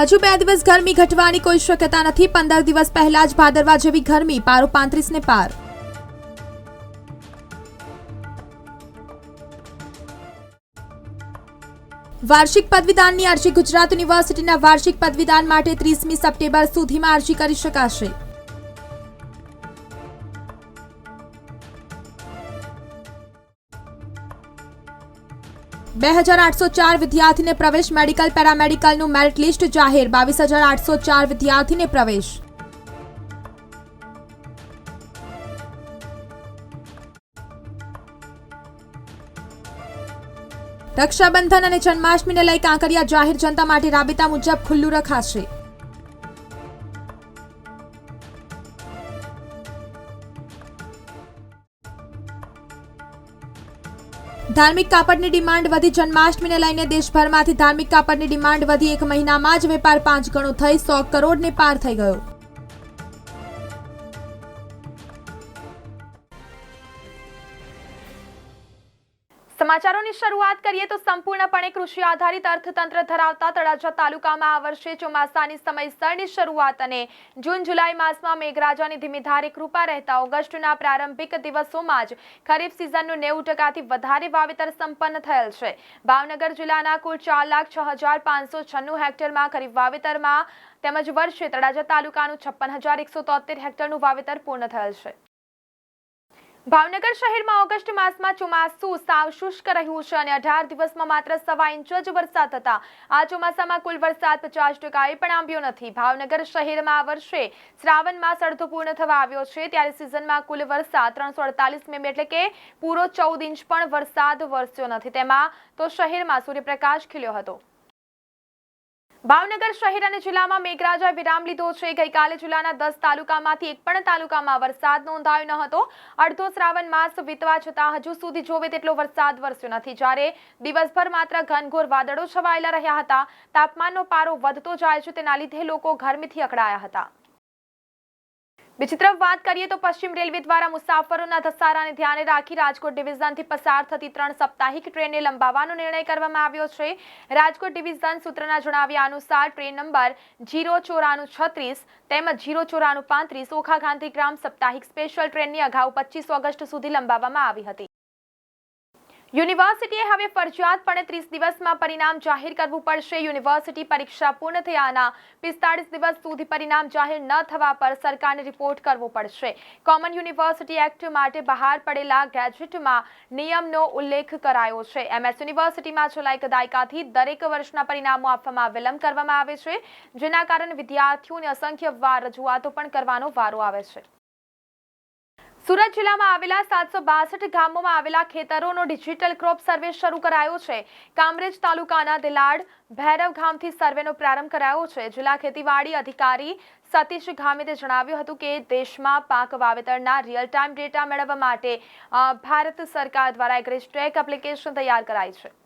હજુ બે દિવસ ગરમી ઘટવાની કોઈ શક્યતા નથી. પંદર દિવસ પહેલા જ ભાદરવા જેવી ગરમી પારો પાંત્રીસ ને પાર. વાર્ષિક પદવીદાનની અરજી ગુજરાત યુનિવર્સિટીના વાર્ષિક પદવીદાન માટે ત્રીસમી સપ્ટેમ્બર સુધીમાં અરજી કરી શકાશે. બે હજાર આઠસો ચાર વિદ્યાર્થીને પ્રવેશ, મેડિકલ, પેરામેડિકલનું મેરિટ લિસ્ટ જાહેર. બાવીસ હજાર આઠસો ચાર વિદ્યાર્થીને પ્રવેશ. રક્ષાબંધન અને જન્માષ્ટમીને લઈ કાંકરિયા જાહેર જનતા માટે રાબેતા મુજબ ખુલ્લું રખાશે. ધાર્મિક કાપડની ડિમાન્ડ વધી, જન્માષ્ટમીને લઈને દેશભરમાંથી ધાર્મિક કાપડની ડિમાન્ડ વધી. એક મહિનામાં જ વેપાર પાંચ ગણો થઈ, સો કરોડને પાર થઈ ગયો. સમાચારોની શરૂઆત કરીએ તો સંપૂર્ણપણે કૃષિ આધારિત અર્થતંત્ર ધરાવતા તળાજા તાલુકામાં આ વર્ષે ચોમાસાની સમયસરની શરૂઆત અને જૂન, જુલાઈ માસમાં મેઘરાજાની ધીમી ધારે કૃપા રહેતા ઓગસ્ટના પ્રારંભિક દિવસોમાં જ ખરીફ સિઝનનું નેવું ટકાથી વધારે વાવેતર સંપન્ન થયેલ છે. ભાવનગર જિલ્લાના કુલ ચાર લાખ છ હજાર પાંચસો છન્નું હેક્ટરમાં ખરીફ વાવેતરમાં તેમજ વર્ષે તળાજા તાલુકાનું છપ્પન હજાર એકસો તોતેર હેક્ટરનું વાવેતર પૂર્ણ થયેલ છે. ભાવનગર શહેરમાં ઓગસ્ટ માસમાં ચોમાસું સાવ શુષ્ક રહ્યું છે અને અઢાર દિવસમાં માત્ર સવા ઇંચ જ વરસાદ થતા. આ ચોમાસામાં કુલ વરસાદ પચાસ ટકાએ પણ આંબ્યો નથી. ભાવનગર શહેરમાં આ વર્ષે શ્રાવણ માસ અડધો પૂર્ણ થવા આવ્યો છે. ત્યારે સિઝનમાં કુલ વરસાદ ત્રણસો અડતાલીસ મીમી એટલે કે પૂરો ચૌદ ઇંચ પણ વરસાદ વરસ્યો નથી. તેમાં તો શહેરમાં સૂર્યપ્રકાશ ખીલ્યો હતો. ભાવનગર શહેર અને જિલ્લામાં મેઘરાજાએ વિરામ લીધો છે. ગઈકાલે જિલ્લાના દસ તાલુકામાંથી એક પણ તાલુકામાં વરસાદ નોંધાયો ન હતો. અડધો શ્રાવણ માસ વીતવા છતાં હજુ સુધી જોવે તેટલો વરસાદ વરસ્યો નથી. જ્યારે દિવસભર માત્ર ઘનઘોર વાદળો છવાયેલા રહ્યા હતા, તાપમાનનો પારો વધતો જાય છે. તેના લીધે લોકો ગરમીથી અકળાયા હતા. બીજી તરફ વાત કરીએ તો પશ્ચિમ રેલવે દ્વારા મુસાફરોના ધસારાને ધ્યાને રાખી રાજકોટ ડિવિઝનથી પસાર થતી ત્રણ સાપ્તાહિક ટ્રેનને લંબાવવાનો નિર્ણય કરવામાં આવ્યો છે. રાજકોટ ડિવિઝન સૂત્રના જણાવ્યા અનુસાર ટ્રેન નંબર જીરો ચોરાનું છત્રીસ તેમજ જીરો ચોરાનું પાંત્રીસ ઓખા ગાંધીગ્રામ સાપ્તાહિક સ્પેશિયલ ટ્રેનની અગાઉ પચીસ ઓગસ્ટ સુધી લંબાવવામાં આવી હતી. યુનિવર્સિટીએ હવે ફરજિયાતપણે ત્રીસ દિવસમાં પરિણામ જાહેર કરવું પડશે. યુનિવર્સિટી પરીક્ષા પૂર્ણ થયાના પિસ્તાળીસ દિવસ સુધી પરિણામ જાહેર ન થવા પર સરકારને રિપોર્ટ કરવો પડશે. કોમન યુનિવર્સિટી એક્ટ માટે બહાર પડેલા ગેજેટમાં નિયમનો ઉલ્લેખ કરાયો છે. એમએસ યુનિવર્સિટીમાં છેલ્લા એક દાયકાથી દરેક વર્ષના પરિણામો આપવામાં વિલંબ કરવામાં આવે છે, જેના કારણે વિદ્યાર્થીઓને અસંખ્ય વાર રજૂઆતો પણ કરવાનો વારો આવે છે. સુરત જિલ્લામાં આવેલા સાતસો બાસઠ ગામોમાં આવેલા ખેતરોનો ડિજિટલ ક્રોપ સર્વે શરૂ કરાયો છે. કામરેજ તાલુકાના દિલાડ ભૈરવ ગામથી સર્વેનો પ્રારંભ કરાયો છે. જિલ્લા ખેતીવાડી અધિકારી સતીશ ગામિતે જણાવ્યું હતું કે દેશમાં પાક વાવેતરના રિયલ ટાઈમ ડેટા મેળવવા માટે ભારત સરકાર દ્વારા એક રિસ્ટ્રેક એપ્લિકેશન તૈયાર કરાઈ છે.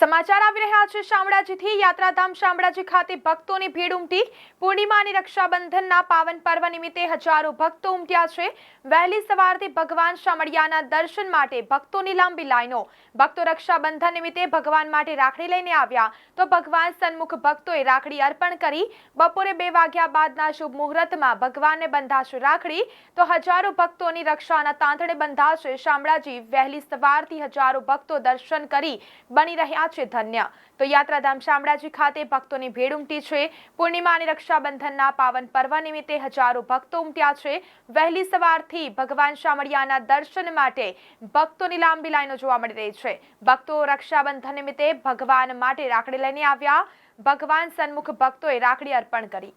સમાચાર આવી રહ્યા છે. શામળાજીથી યાત્રાધામ શામળાજી ખાતે ભક્તોની ભીડ ઉમટી. પૂર્ણિમાની રક્ષાબંધનના પાવન પર્વ નિમિત્તે હજારો ભક્તો ઉમટ્યા છે. વહેલી સવારથી ભગવાન શામળિયાના દર્શન માટે ભક્તોની લાંબી લાઈનો. ભક્તો રક્ષાબંધન નિમિત્તે ભગવાન માટે રાખડી લઈને આવ્યા. તો ભગવાન સન્મુખ ભક્તોએ રાખડી અર્પણ કરી. બપોરે બે વાગ્યા બાદના શુભ મુહૂર્તમાં ભગવાનને બંધાશે રાખડી. તો હજારો ભક્તોની રક્ષાના તાંતણે બંધાશે. શામળાજી વહેલી સવારથી હજારો ભક્તો દર્શન કરી બની રહ્યા છે, ધન્ય. તો યાત્રાધામ શામળાજી ખાતે ભક્તોની ભીડ ઉમટી છે. પૂર્ણિમા અને રક્ષાબંધનના પાવન પર્વ નિમિત્તે હજારો ભક્તો ઉમટ્યા છે. વહેલી સવારથી ભગવાન શામળિયાના દર્શન માટે ભક્તોની લાંબી લાઈનો જોવા મળી રહી છે. ભક્તો રક્ષાબંધન નિમિત્તે ભગવાન માટે રાખડી લઈને આવ્યા. ભગવાન સન્મુખ ભક્તોએ રાખડી અર્પણ કરી.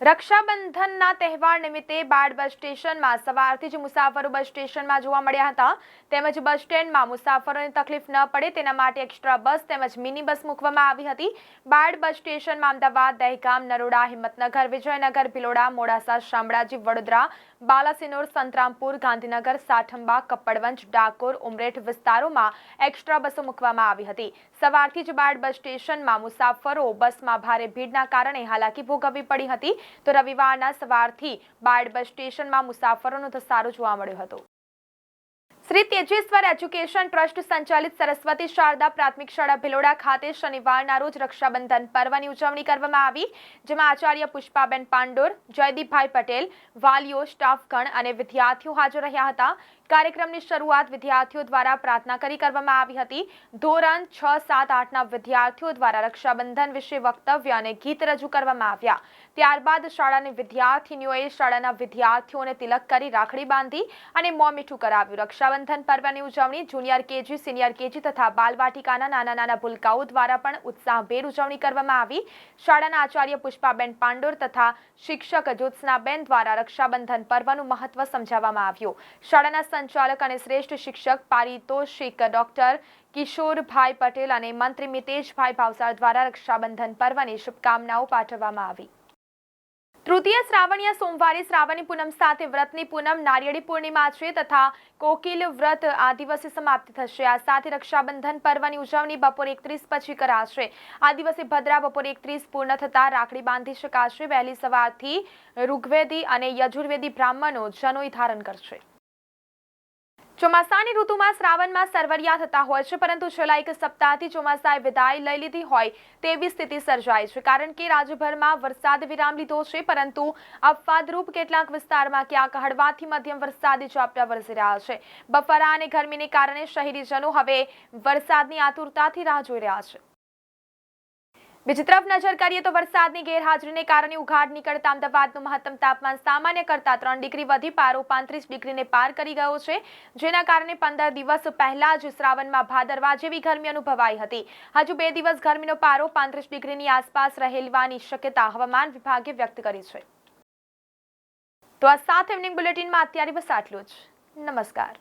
રક્ષાબંધનના તહેવાર નિમિત્તે બાળ બસ સ્ટેશનમાં સવારથી જ મુસાફરો બસ સ્ટેશનમાં જોવા મળ્યા હતા. તેમજ બસ સ્ટેન્ડમાં મુસાફરોને તકલીફ ન પડે તેના માટે એક્સ્ટ્રા બસ તેમજ મિની બસ મૂકવામાં આવી હતી. બાળ બસ સ્ટેશનમાં અમદાવાદ, દહેગામ, નરોડા, હિંમતનગર, વિજયનગર, ભિલોડા, મોડાસા, શામળાજી, વડોદરા, બાલાસિનોર, સંતરામપુર, ગાંધીનગર, સાઠંબા, કપ્પડવંજ, ડાકોર, ઉમરેઠ વિસ્તારોમાં એક્સ્ટ્રા બસો મૂકવામાં આવી હતી. સવારથી જ બાળ બસ સ્ટેશનમાં મુસાફરો બસમાં ભારે ભીડના કારણે હાલાકી ભોગવવી પડી હતી. તો રવિવારના સવારથી બાળ બસ સ્ટેશનમાં મુસાફરોનો ધસારો જોવા મળ્યો હતો. શ્રી તેજેશ્વર એજ્યુકેશન ટ્રસ્ટ સંચાલિત સરસ્વતી શારદા પ્રાથમિક શાળા ભિલોડા ખાતે શનિવારના રોજ રક્ષાબંધન પર્વની ઉજવણી કરવામાં આવી, જેમાં આચાર્ય પુષ્પાબેન પાંડોર, જયદીપભાઈ પટેલ, વાલીઓ, સ્ટાફગણ અને વિદ્યાર્થીઓ હાજર રહ્યા હતા. કાર્યક્રમની શરૂઆત વિદ્યાર્થીઓ દ્વારા પ્રાર્થના કરી કરવામાં આવી હતી. ધોરણ છ, સાત આઠના વિદ્યાર્થીઓ દ્વારા રક્ષાબંધન વિશે વક્તવ્ય અને ગીત રજૂ કરવામાં આવ્યા. ત્યારબાદ શાળાની વિદ્યાર્થીનીઓએ શાળાના વિદ્યાર્થીઓને તિલક કરી રાખડી બાંધી અને મોં મીઠું કરાવ્યું. રક્ષાબંધન પર્વની ઉજવણી જુનિયર કેજી, સિનિયર કેજી તથા બાલવાટિકાના નાના નાના ભૂલકાઓ દ્વારા પણ ઉત્સાહભેર ઉજવણી કરવામાં આવી. શાળાના આચાર્ય પુષ્પાબેન પાંડોર તથા શિક્ષક જ્યોત્સનાબેન દ્વારા રક્ષાબંધન પર્વનું મહત્વ સમજાવવામાં આવ્યું. શાળાના સંચાલક અને શ્રેષ્ઠ શિક્ષક પારિતોષિક ડોક્ટર કિશોરભાઈ પટેલ અને મંત્રી મિતેશભાઈ ભાવસાર દ્વારા રક્ષાબંધન પર્વની શુભકામનાઓ પાઠવવામાં આવી. તૃતીય શ્રાવણીય સોમવારે શ્રાવણી પૂનમ સાથે વ્રતની પૂનમ નારિયેળી પૂર્ણિમા છે તથા કોકિલ વ્રત આ દિવસે સમાપ્ત થશે. આ સાથે રક્ષાબંધન પર્વની ઉજવણી બપોરે એકત્રીસ પછી કરાશે. આ દિવસે ભદ્રા બપોરે એકત્રીસ પૂર્ણ થતા રાખડી બાંધી શકાશે. વહેલી સવારથી ઋગ્વેદી અને યજુર્વેદી બ્રાહ્મણો જનોઈ ધારણ કરશે. ચોમાસાની ઋતુમાં શ્રાવણમાં સરવરિયા થતા હોય છે, પરંતુ છેલ્લા એક સપ્તાહથી ચોમાસાએ વિદાય લઈ લીધી હોય તેવી સ્થિતિ સર્જાય છે, કારણ કે રાજ્યભરમાં વરસાદ વિરામ લીધો છે, પરંતુ અપવાદરૂપ કેટલાક વિસ્તારમાં ક્યાંક હળવાથી મધ્યમ વરસાદી ઝાપટા વરસી રહ્યા છે. બફારા અને ગરમીને કારણે શહેરીજનો હવે વરસાદની આતુરતાથી રાહ જોઈ રહ્યા છે. બીજી તરફ નજર કરીએ તો વરસાદની ગેરહાજરીને કારણે ઉઘાડ નીકળતા અમદાવાદનું મહત્તમ તાપમાન સામાન્ય કરતાં ત્રણ ડિગ્રી વધી પારો પાંત્રીસ ડિગ્રીને પાર કરી ગયો છે. જેના કારણે પંદર દિવસ પહેલા જ શ્રાવણમાં ભાદરવા જેવી ગરમી અનુભવાઈ હતી. હજુ બે દિવસ ગરમીનો પારો પાંત્રીસ ડિગ્રીની આસપાસ રહેલવાની શક્યતા હવામાન વિભાગે વ્યક્ત કરી છે. તો આ સાત ઇવનિંગ બુલેટિનમાં અત્યારે બસ આટલું જ. નમસ્કાર.